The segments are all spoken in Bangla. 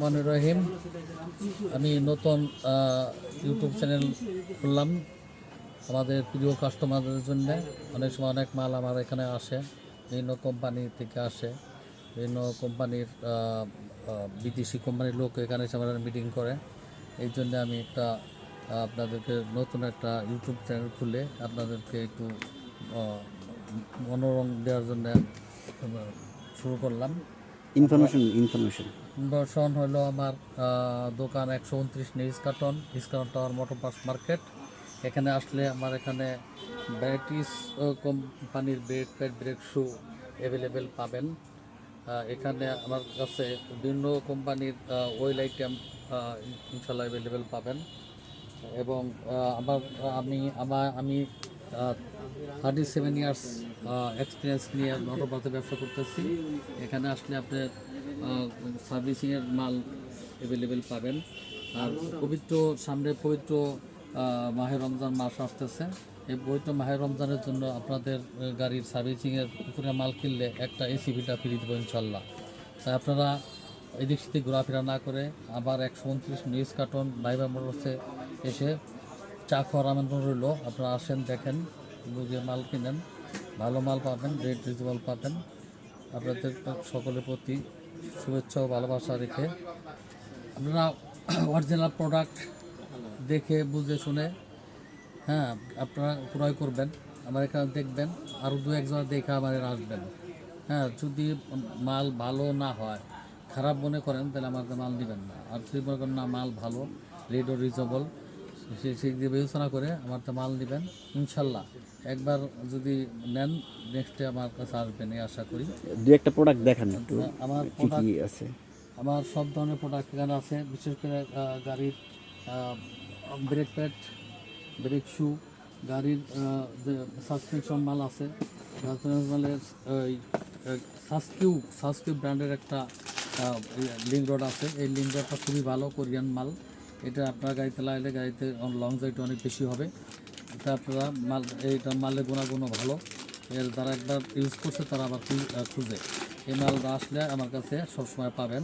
রহমান রহিম। আমি নতুন ইউটিউব চ্যানেল খুললাম আমাদের প্রিয় কাস্টমারদের জন্য। অনেক সময় অনেক মাল আমার এখানে আসে, বিভিন্ন কোম্পানি থেকে আসে, বিভিন্ন কোম্পানির বিদেশি কোম্পানির লোক এখানে এসে আমাদের মিটিং করে। এই জন্য আমি একটা আপনাদেরকে নতুন একটা ইউটিউব চ্যানেল খুলে আপনাদেরকে একটু মনোরম দেওয়ার জন্য শুরু করলাম। ইনফরমেশন ইনফরমেশন বর্ষণ হলো আমার দোকান একশো উনত্রিশ news carton discount tower motor parts market. এখানে আসলে আমার এখানে ভ্যারাইটিস কোম্পানির brake pad brake shoe available পাবেন। এখানে আমার কাছে বিভিন্ন কোম্পানির ওয়েল আইটেম ইনশাল্লাহ অ্যাভেলেবেল পাবেন। এবং আমার, আমি আমার, আমি থার্টি সেভেন ইয়ার্স এক্সপিরিয়েন্স নিয়ে মোটরপাতে ব্যবসা করতেছি। এখানে আসলে আপনার সার্ভিসিংয়ের মাল অ্যাভেলেবেল পাবেন। আর পবিত্র সামনে পবিত্র আহ, মাহে রমজান মাস আসতেছে। এই পবিত্র মাহে রমজানের জন্য আপনাদের গাড়ির সার্ভিসিংয়ের উপরে মাল কিনলে একটা এসি ভিটা ফ্রি দেবো ইনশাল্লাহ। তাই আপনারা এদিক সেদিক ঘোরাফেরা না করে আবার একশো উনত্রিশ নিউজ কার্টন বাইবা মোটরসে এসে চা খাওয়ার আমন্ত্রণ রইল। আপনারা আসেন, দেখেন, বুঝে মাল কিনেন, ভালো মাল পাবেন রেট রিজনেবল পাবেন। আপনাদের সকলের প্রতি শুভেচ্ছা ও ভালোবাসা রেখে আপনারা অরিজিনাল প্রোডাক্ট দেখে, বুঝে, শুনে হ্যাঁ আপনারা ক্রয় করবেন। আমার এখানে দেখবেন আরও দু একজন দেখে আমার আসবেন। হ্যাঁ যদি মাল ভালো না হয়, খারাপ মনে করেন, তাহলে আমাদের মাল নেবেন না। আর যদি মনে করেন, না, মাল ভালো রেট ও রিজনেবল সেই দিয়ে বিবেচনা করে আমার তো মাল নেবেন ইনশাল্লাহ। একবার যদি নেন নেক্সটে আমার কাছে আসবেন এই আশা করি। দু একটা প্রোডাক্ট দেখান একটু আমার কি কি আছে? আমার সব ধরনের প্রোডাক্ট এখানে আছে বিশেষ করে গাড়ির ব্রেক প্যাড ব্রেক শু গাড়ির সাসপেনশন মাল আছে সাসপেনশন মালের ওই সাসকিউ সাসকিউ ব্র্যান্ডের একটা লিঙ্ক রড আছে। এই লিঙ্ক রডটা খুবই ভালো কোরিয়ান মাল। এটা আপনার গাড়িতে লাগলে গাড়িতে লং জার্নিটা অনেক বেশি হবে। এটা আপনারা মাল, এইটা মালের গুণাগুণও ভালো। এর যারা একবার ইউজ করছে তারা আবার খুঁজে। এই মাল আসলে আমার কাছে সবসময় পাবেন।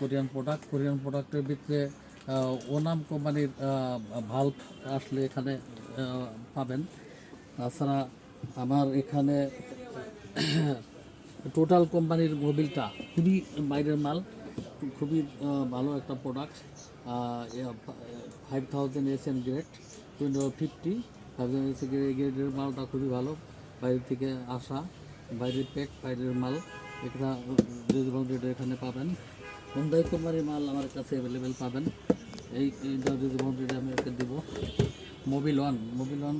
কোরিয়ান প্রোডাক্ট কোরিয়ান প্রোডাক্টের ভিতরে ওনাম কোম্পানির ভাল্ব আসলে এখানে পাবেন। তাছাড়া আমার এখানে টোটাল কোম্পানির মোবিলটা খুবই বাইরের মাল। খুবই ভালো একটা product five thousand S N grade twenty fifty thousand S গ্রেডের মালটা খুবই ভালো বাইরে থেকে আসা, বাইরের প্যাক বাইরের মাল এটা রিজনেবল রেটে এখানে পাবেন। হোন্ডাই কোম্পানির মাল আমার কাছে অ্যাভেলেবেল পাবেন। এই রিজনেবল রেটে আমি একে দেবো। মোবিল ওয়ান মোবিল ওয়ান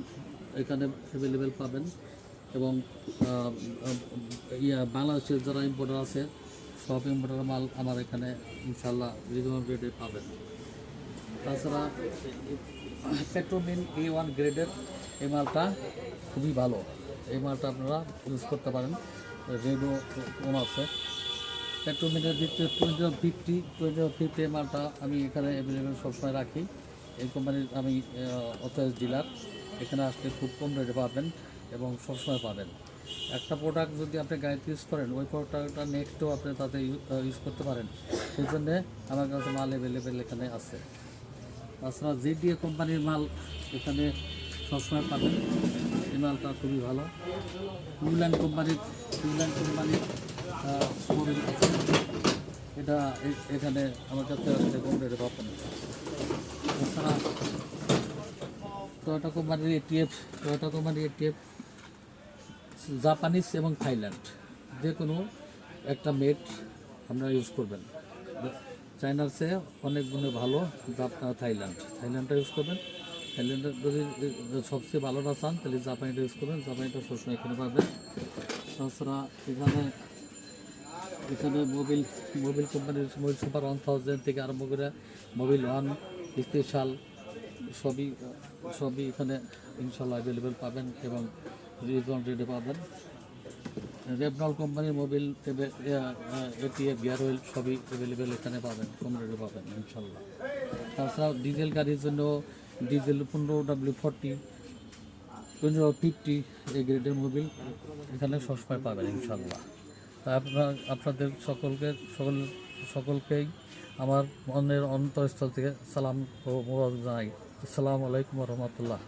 এখানে অ্যাভেলেবেল পাবেন এবং ইয়া, বাংলাদেশের যারা ইম্পোর্টার আছে সব ইম্পোর্টার মাল আমার এখানে ইনশাল্লাহ রিজনেবল রেটে পাবেন। তাছাড়া পেট্রোমিন এ ওয়ান গ্রেডের এই মালটা খুবই ভালো। এই মালটা আপনারা ইউজ করতে পারেন। রেডও কম আছে। পেট্রোমিনের ভিতরে টোয়েন্টি ফিফটি টোয়েন্টি ফিফটি এই মালটা আমি এখানে অ্যাভেলেবেল সবসময় রাখি। এই কোম্পানির আমি অথরাইজ ডিলার এখানে আসলে খুব কম রেটে পাবেন এবং সবসময় পাবেন। একটা প্রোডাক্ট যদি আপনি গাড়িতে ইউজ করেন, ওই প্রোডাক্টটা নেক্সটও আপনি তাতে ইউজ করতে পারেন। সেই জন্যে আমার কাছে মাল অ্যাভেলেবেল এখানে আছে। তাছাড়া জিডিএ কোম্পানির মাল এখানে সবসময় পাবেন। এই মালটা খুবই ভালো। নিউল্যান্ড কোম্পানির নিউল্যান্ড কোম্পানির। এটা এখানে আমার কাছে আসলে কম রেটে পাবেন তাছাড়া টয়োটা কোম্পানির এটিএফ টয়োটা কোম্পানির এটিএফ জাপানিজ এবং থাইল্যান্ড, যে কোনো একটা মেট আপনারা ইউজ করবেন। চায়নার চেয়ে অনেক গুণে ভালো থাইল্যান্ড। থাইল্যান্ডটা ইউজ করবেন। থাইল্যান্ডের যদি সবচেয়ে ভালোটা চান, তাহলে জাপানিটা ইউজ করবেন। জাপানিটা সবসময় এখানে পাবেন। তাছাড়া এখানে এখানে মোবিল মোবিল কোম্পানির মোবিল সুপার ওয়ান থাউজেন্ড থেকে আরম্ভ করে মোবিল ওয়ান, স্পেশাল সবই সবই এখানে ইনশাল্লাহ অ্যাভেলেবেল পাবেন এবং রিজন রেটে পাবেন রেবনল কোম্পানির মোবিল এটিএ গিয়ার অয়েল সবই অ্যাভেলেবেল এখানে পাবেন কম পাবেন ইনশাল্লাহ তাছাড়াও ডিজেল গাড়ির জন্য ডিজেল পনেরো ডাব্লিউ ফোরটি পনেরো ফিফটি এই গ্রেডের মোবিল এখানে সবসময় পাবেন ইনশাল্লাহ তা আপনার, আপনাদের সকলকে, সকল, সকলকেই আমার মনের অন্তরস্থল থেকে সালাম ও মোবারক জানাই। আসসালামু আলাইকুম রহমতুল্লাহ।